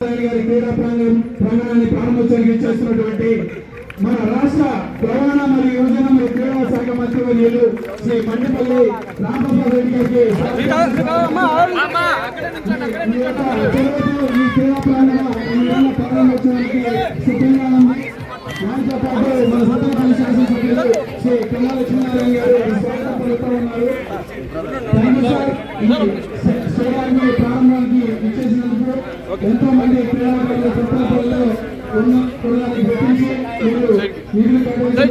గారి క్రీడా ప్రాంగణం ప్రాంగణాన్ని ప్రారంభోత్సవం చేస్తున్నటువంటి మన రాష్ట్ర రవాణా మరియు యువజన మరియు క్రీడా శాఖ మంత్రి మంత్రివర్యులు శ్రీ మండిపల్లి రామప్రసాద్ రెడ్డి గారికి ఈ క్రీడా ప్రాంగణ ఈ ప్రారంభోత్సవానికి సిద్ధంగా దాంతో పాటు మన సత్యపల్లి శాసనసభ్యులు శ్రీ పిల్లల గారు స్వాగతం పలుకుతూ ఉన్నారు థాంక్యూ సార్. ఈ శివారిని ప్రారంభానికి ఇచ్చేసినందుకు ఎంతో మంది క్రీడాకారులు చుట్టుపక్కలలో ఉన్న కులాన్ని గుర్తించి మీరు నిధులు కేటాయించి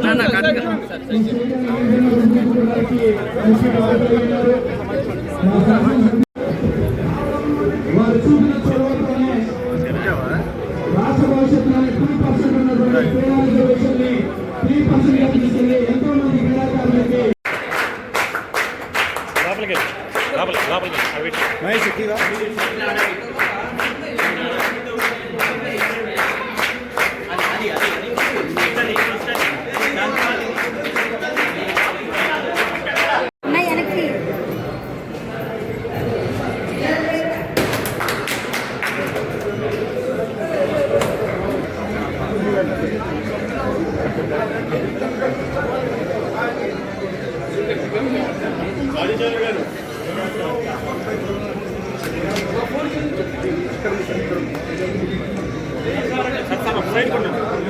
ఈ స్టేడియం నిర్మించుకోవడానికి ముఖ్య బాధ్యతలు ఉన్నారు. మా శాసనసభ్యులు వారు చూపిన చొరవతోనే రాష్ట్ర భవిష్యత్తులోని త్రీ పర్సెంట్ ఉన్నటువంటి క్రీడా రిజర్వేషన్ని త్రీ పర్సెంట్గా తీసుకెళ్ళి ఎంతో మంది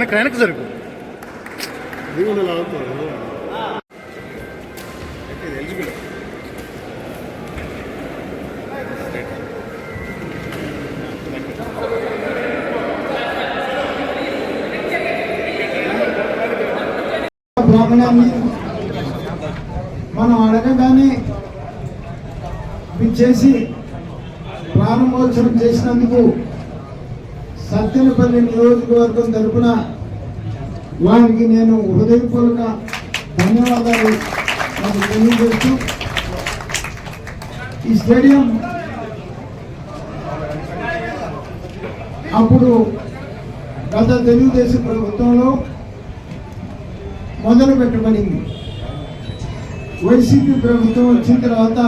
వెనక్కి వెనక్కి జరుగు ప్రాంగణాన్ని మనం అడగగానే చేసి ప్రారంభోత్సవం చేసినందుకు సత్తెనపల్లి నియోజకవర్గం తరఫున వారికి నేను హృదయపూర్వక ధన్యవాదాలు నాకు తెలియజేస్తూ ఈ స్టేడియం అప్పుడు గత తెలుగుదేశం ప్రభుత్వంలో మొదలు పెట్టబడింది. వైసీపీ ప్రభుత్వం వచ్చిన తర్వాత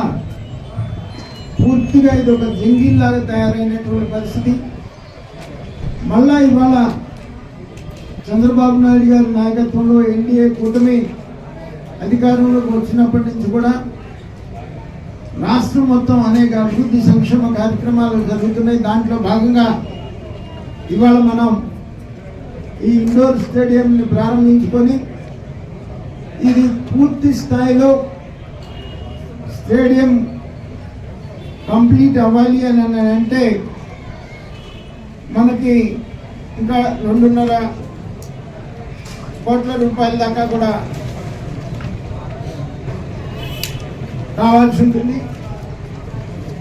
పూర్తిగా ఇది ఒక జంగిల్లాగా తయారైనటువంటి పరిస్థితి. మళ్ళా ఇవాళ చంద్రబాబు నాయుడు గారి నాయకత్వంలో ఎన్డీఏ కూటమి అధికారంలోకి వచ్చినప్పటి నుంచి కూడా రాష్ట్రం మొత్తం అనేక అభివృద్ధి సంక్షేమ కార్యక్రమాలు జరుగుతున్నాయి. దాంట్లో భాగంగా ఇవాళ మనం ఈ ఇండోర్ స్టేడియంని ప్రారంభించుకొని ఇది పూర్తి స్థాయిలో స్టేడియం కంప్లీట్ అవ్వాలి అని అని అంటే మనకి ఇంకా రెండున్నర కోట్ల రూపాయల దాకా కూడా కావాల్సి ఉంటుంది.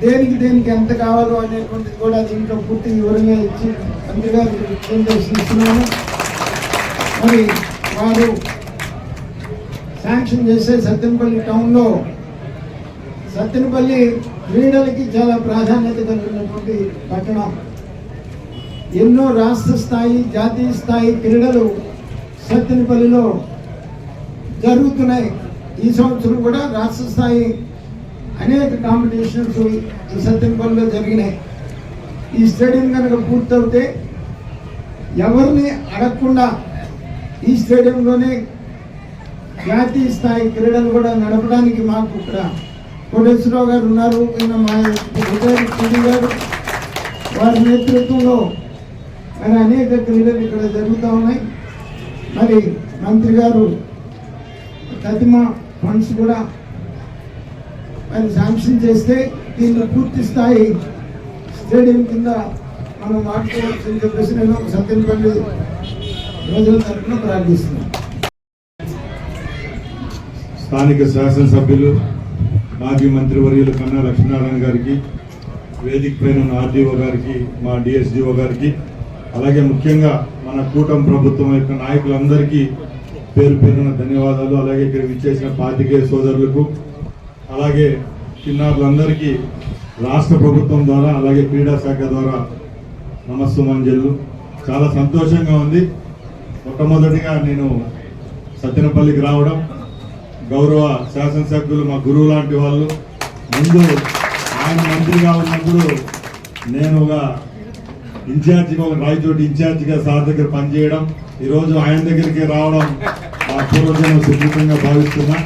దేనికి దేనికి ఎంత కావాలో అనేటువంటిది కూడా దీంట్లో పూర్తి వివరంగా ఇచ్చి అందుగా ఇస్తున్నాను. మరి వారు శాంక్షన్ చేసే సత్యనపల్లి టౌన్లో సత్యనపల్లి క్రీడలకి చాలా ప్రాధాన్యత కలిగినటువంటి పట్టణం. ఎన్నో రాష్ట్ర స్థాయి జాతీయ స్థాయి క్రీడలు సత్తెనపల్లిలో జరుగుతున్నాయి. ఈ సంవత్సరం కూడా రాష్ట్ర స్థాయి అనేక కాంపిటీషన్స్ ఈ సత్తెనపల్లిలో జరిగినాయి. ఈ స్టేడియం కనుక పూర్తవుతే ఎవరిని అడగకుండా ఈ స్టేడియంలోనే జాతీయ స్థాయి క్రీడలు కూడా నడపడానికి మాకు ఇక్కడ కోటేశ్వరరావు గారు ఉన్నారు. మా గారు వారి నేతృత్వంలో మరి అనేక క్రీడలు ఇక్కడ జరుగుతూ ఉన్నాయి. మరి మంత్రి గారు ప్రతిమ ఫండ్స్ కూడా మరి శాంక్షన్ చేస్తే దీన్ని పూర్తి స్థాయి స్టేడియం కింద మనం వాడుకోవచ్చు అని చెప్పేసి నేను సత్యనపల్లి రోజుల తరఫున ప్రార్థిస్తున్నాను. స్థానిక శాసనసభ్యులు మాజీ మంత్రివర్యులు కన్నా లక్ష్మీనారాయణ గారికి వేదిక పైన ఉన్న ఆర్డీఓ గారికి మా డిఎస్డిఓ గారికి అలాగే ముఖ్యంగా మన కూటమి ప్రభుత్వం యొక్క నాయకులందరికీ పేరు పేరున ధన్యవాదాలు. అలాగే ఇక్కడ విచ్చేసిన పాతికేయ సోదరులకు అలాగే చిన్నారులందరికీ రాష్ట్ర ప్రభుత్వం ద్వారా అలాగే క్రీడా శాఖ ద్వారా నమస్సుమంజలు చాలా సంతోషంగా ఉంది. మొట్టమొదటిగా నేను సత్యనపల్లికి రావడం. గౌరవ శాసనసభ్యులు మా గురువు లాంటి వాళ్ళు. ముందు ఆయన మంత్రిగా ఉన్నప్పుడు నేను ఒక ఇన్ఛార్జిగా ఒక రాయచోటి ఇన్ఛార్జిగా సార్ దగ్గర పనిచేయడం ఈరోజు ఆయన దగ్గరికి రావడం మా పూర్వజన్మ సుకృతంగా భావిస్తున్నా.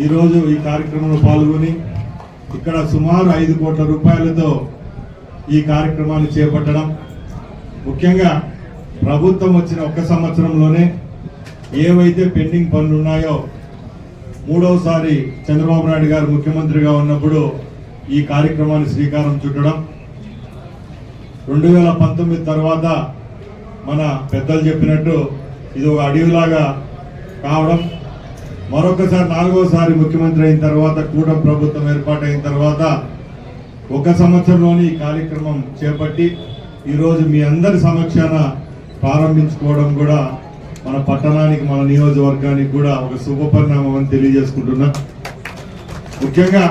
ఈరోజు ఈ కార్యక్రమంలో పాల్గొని ఇక్కడ సుమారు ఐదు కోట్ల రూపాయలతో ఈ కార్యక్రమాన్ని చేపట్టడం. ముఖ్యంగా ప్రభుత్వం వచ్చిన ఒక్క సంవత్సరంలోనే ఏవైతే పెండింగ్ పనులు ఉన్నాయో మూడవసారి చంద్రబాబు నాయుడు గారు ముఖ్యమంత్రిగా ఉన్నప్పుడు ఈ కార్యక్రమాన్ని శ్రీకారం చుట్టడం రెండు వేల పంతొమ్మిది తర్వాత మన పెద్దలు చెప్పినట్టు ఇది ఒక అడవిలాగా కావడం మరొకసారి నాలుగోసారి ముఖ్యమంత్రి అయిన తర్వాత కూటమి ప్రభుత్వం ఏర్పాటైన తర్వాత ఒక సంవత్సరంలోని ఈ కార్యక్రమం చేపట్టి ఈరోజు మీ అందరి సమక్షాన ప్రారంభించుకోవడం కూడా మన పట్టణానికి మన నియోజకవర్గానికి కూడా ఒక శుభపరిణామం అని తెలియజేసుకుంటున్నా. ముఖ్యంగా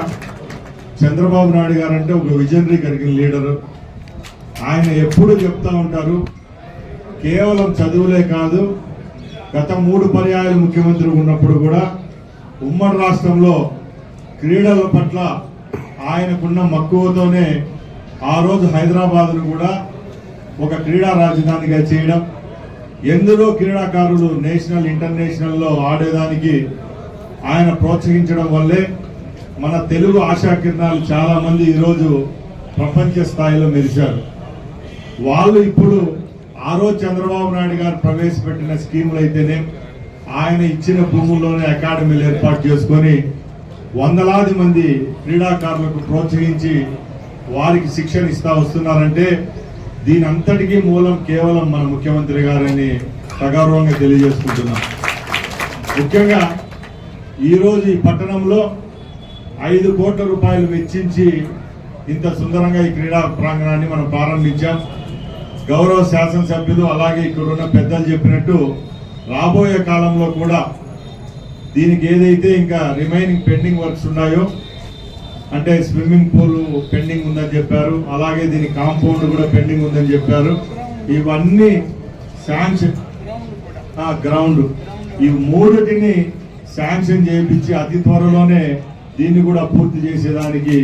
చంద్రబాబు నాయుడు గారు అంటే ఒక విజనరీ కలిగిన లీడరు. ఆయన ఎప్పుడు చెప్తా ఉంటారు కేవలం చదువులే కాదు గత మూడు పర్యాయాలు ముఖ్యమంత్రి ఉన్నప్పుడు కూడా ఉమ్మడి రాష్ట్రంలో క్రీడల పట్ల ఆయనకున్న మక్కువతోనే ఆ రోజు హైదరాబాద్ను కూడా ఒక క్రీడా రాజధానిగా చేయడం ఎందులో క్రీడాకారులు నేషనల్ ఇంటర్నేషనల్లో ఆడేదానికి ఆయన ప్రోత్సహించడం వల్లే మన తెలుగు ఆశాకిరణాలు కిరణాలు చాలామంది ఈరోజు ప్రపంచ స్థాయిలో మెరిశారు. వాళ్ళు ఇప్పుడు ఆ రోజు చంద్రబాబు నాయుడు గారు ప్రవేశపెట్టిన స్కీములు అయితేనే ఆయన ఇచ్చిన భూముల్లోనే అకాడమీలు ఏర్పాటు చేసుకొని వందలాది మంది క్రీడాకారులకు ప్రోత్సహించి వారికి శిక్షణ ఇస్తా వస్తున్నారంటే దీని అంతటికీ మూలం కేవలం మన ముఖ్యమంత్రి గారని సగౌరవంగా తెలియజేసుకుంటున్నాం. ముఖ్యంగా ఈరోజు ఈ పట్టణంలో ఐదు కోట్ల రూపాయలు వెచ్చించి ఇంత సుందరంగా ఈ క్రీడా ప్రాంగణాన్ని మనం ప్రారంభించాం. గౌరవ శాసనసభ్యులు అలాగే ఇక్కడ ఉన్న పెద్దలు చెప్పినట్టు రాబోయే కాలంలో కూడా దీనికి ఏదైతే ఇంకా రిమైనింగ్ పెండింగ్ వర్క్స్ ఉన్నాయో అంటే స్విమ్మింగ్ పూల్ పెండింగ్ ఉందని చెప్పారు అలాగే దీని కాంపౌండ్ కూడా పెండింగ్ ఉందని చెప్పారు. ఇవన్నీ శాంక్షన్ గ్రౌండ్. ఈ మూడిటిని శాంక్షన్ చేయించి అతి త్వరలోనే దీన్ని కూడా పూర్తి చేసేదానికి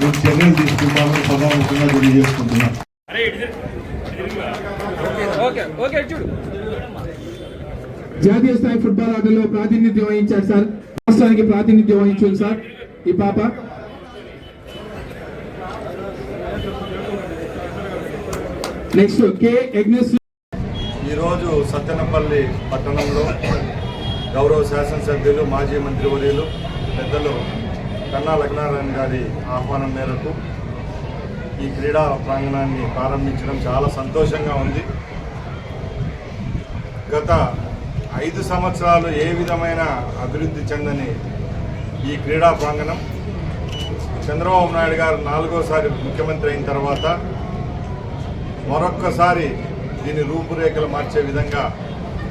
మేము చర్యలు తీసుకుంటామని సభాముఖంగా తెలియజేసుకుంటున్నాం జాతీయ స్థాయి ఫుట్బాల్ ఆటలో ప్రాతినిధ్యం వహించారు సార్. రాష్ట్రానికి ప్రాతినిధ్యం వహించారు సార్. ఈ పాప. నెక్స్ట్ కే ఎగ్నెస్ ఈరోజు సత్తెనపల్లి పట్టణంలో గౌరవ శాసనసభ్యులు మాజీ మంత్రివర్యులు పెద్దలు కన్నా లగ్నారాయణ గారి ఆహ్వానం మేరకు ఈ క్రీడా ప్రాంగణాన్ని ప్రారంభించడం చాలా సంతోషంగా ఉంది. గత ఐదు సంవత్సరాలు ఏ విధమైన అభివృద్ధి చెందని ఈ క్రీడా ప్రాంగణం? చంద్రబాబు నాయుడు గారు నాలుగోసారి ముఖ్యమంత్రి అయిన తర్వాత మరొక్కసారి దీని రూపురేఖలు మార్చే విధంగా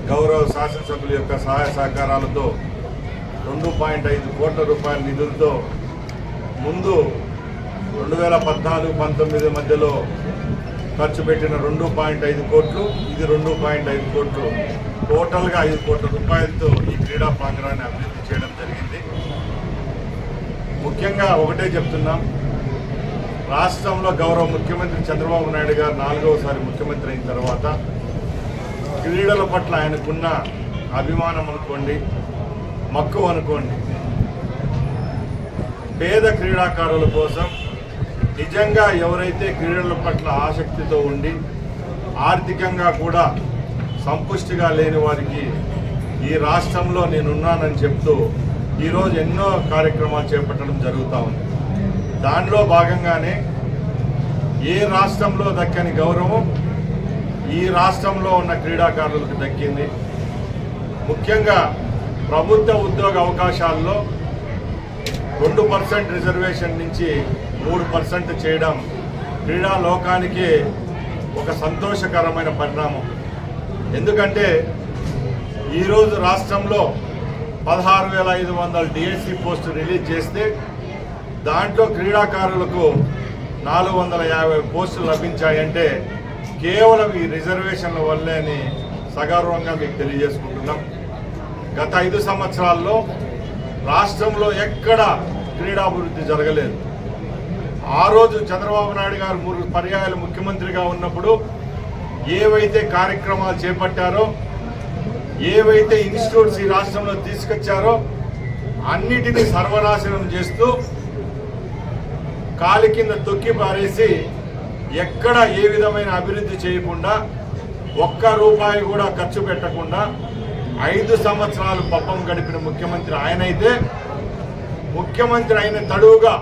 గౌరవ శాసనసభ్యుల యొక్క సహాయ సహకారాలతో రెండు పాయింట్ ఐదు కోట్ల రూపాయల నిధులతో ముందు రెండు వేల పద్నాలుగు పంతొమ్మిది మధ్యలో ఖర్చు పెట్టిన రెండు పాయింట్ ఐదు కోట్లు ఇది రెండు పాయింట్ ఐదు కోట్లు. టోటల్గా ఐదు కోట్ల రూపాయలతో ఈ క్రీడా ప్రాంగణాన్ని అభివృద్ధి చేయడం జరిగింది. ముఖ్యంగా ఒకటే చెప్తున్నాం. రాష్ట్రంలో గౌరవ ముఖ్యమంత్రి చంద్రబాబు నాయుడు గారు నాలుగవసారి ముఖ్యమంత్రి అయిన తర్వాత క్రీడల పట్ల ఆయనకున్న అభిమానం అనుకోండి మక్కువ అనుకోండి. పేద క్రీడాకారుల కోసం నిజంగా ఎవరైతే క్రీడల పట్ల ఆసక్తితో ఉండి ఆర్థికంగా కూడా సంపుష్టిగా లేని వారికి ఈ రాష్ట్రంలో నేనున్నానని చెప్తూ ఈరోజు ఎన్నో కార్యక్రమాలు చేపట్టడం జరుగుతూ ఉంది. దానిలో భాగంగానే ఏ రాష్ట్రంలో దక్కని గౌరవం ఈ రాష్ట్రంలో ఉన్న క్రీడాకారులకు దక్కింది. ముఖ్యంగా ప్రభుత్వ ఉద్యోగ అవకాశాల్లో రెండు పర్సెంట్ రిజర్వేషన్ నుంచి మూడు పర్సెంట్ చేయడం క్రీడా లోకానికి ఒక సంతోషకరమైన పరిణామం. ఎందుకంటే ఈరోజు రాష్ట్రంలో పదహారు వేల ఐదు వందల డిఎస్సి పోస్టు రిలీజ్ చేస్తే దాంట్లో క్రీడాకారులకు నాలుగు వందల యాభై పోస్టులు లభించాయంటే కేవలం ఈ రిజర్వేషన్ల వల్లే అని సగర్వంగా మీకు తెలియజేసుకుంటున్నాం. గత ఐదు సంవత్సరాల్లో రాష్ట్రంలో ఎక్కడ క్రీడాభివృద్ధి జరగలేదు. ఆ రోజు చంద్రబాబు నాయుడు గారు మూడు పర్యాయాలు ముఖ్యమంత్రిగా ఉన్నప్పుడు ఏవైతే కార్యక్రమాలు చేపట్టారో ఏవైతే ఇన్స్టిట్యూట్స్ ఈ రాష్ట్రంలో తీసుకొచ్చారో అన్నిటినీ సర్వనాశనం చేస్తూ కాలి కింద తొక్కి పారేసి ఎక్కడ ఏ విధమైన అభివృద్ధి చేయకుండా ఒక్క రూపాయి కూడా ఖర్చు పెట్టకుండా ఐదు సంవత్సరాలు పబ్బం గడిపిన ముఖ్యమంత్రి ఆయనైతే ముఖ్యమంత్రి అయిన తడువుగా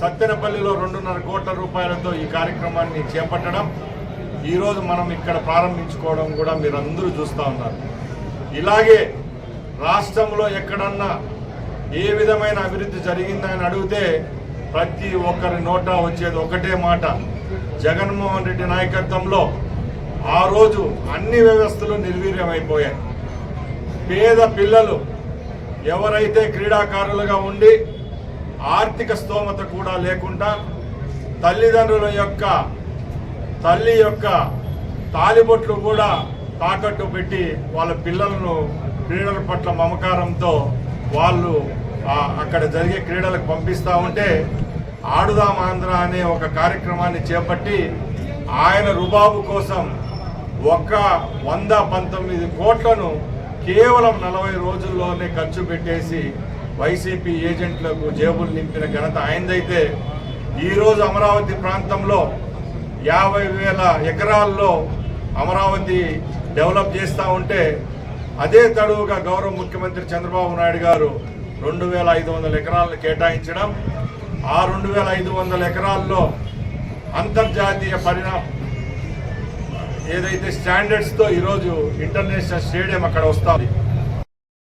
సత్తెనపల్లిలో రెండున్నర కోట్ల రూపాయలతో ఈ కార్యక్రమాన్ని చేపట్టడం ఈరోజు మనం ఇక్కడ ప్రారంభించుకోవడం కూడా మీరు అందరూ చూస్తూ ఉన్నారు. ఇలాగే రాష్ట్రంలో ఎక్కడన్నా ఏ విధమైన అభివృద్ధి జరిగిందని అడిగితే ప్రతి ఒక్కరి నోట వచ్చేది ఒకటే మాట. జగన్మోహన్ రెడ్డి నాయకత్వంలో ఆ రోజు అన్ని వ్యవస్థలు నిర్వీర్యమైపోయాయి. పేద పిల్లలు ఎవరైతే క్రీడాకారులుగా ఉండి ఆర్థిక స్తోమత కూడా లేకుండా తల్లిదండ్రుల యొక్క తల్లి యొక్క తాలిబొట్లు కూడా తాకట్టు పెట్టి వాళ్ళ పిల్లలను క్రీడల పట్ల మమకారంతో వాళ్ళు అక్కడ జరిగే క్రీడలకు పంపిస్తూ ఉంటే ఆడుదాం ఆంధ్ర అనే ఒక కార్యక్రమాన్ని చేపట్టి ఆయన రుబాబు కోసం ఒక వంద పంతొమ్మిది కోట్లను కేవలం నలభై రోజుల్లోనే ఖర్చు పెట్టేసి వైసీపీ ఏజెంట్లకు జేబులు నింపిన ఘనత ఆయనదైతే ఈరోజు అమరావతి ప్రాంతంలో యాభై వేల ఎకరాల్లో అమరావతి డెవలప్ చేస్తూ ఉంటే అదే తడువుగా గౌరవ ముఖ్యమంత్రి చంద్రబాబు నాయుడు గారు రెండు వేల ఐదు వందల ఎకరాలను కేటాయించడం ఆ రెండు వేల ఐదు వందల ఎకరాల్లో అంతర్జాతీయ పరిణా ఏదైతే స్టాండర్డ్స్తో ఈరోజు ఇంటర్నేషనల్ స్టేడియం అక్కడ వస్తుంది.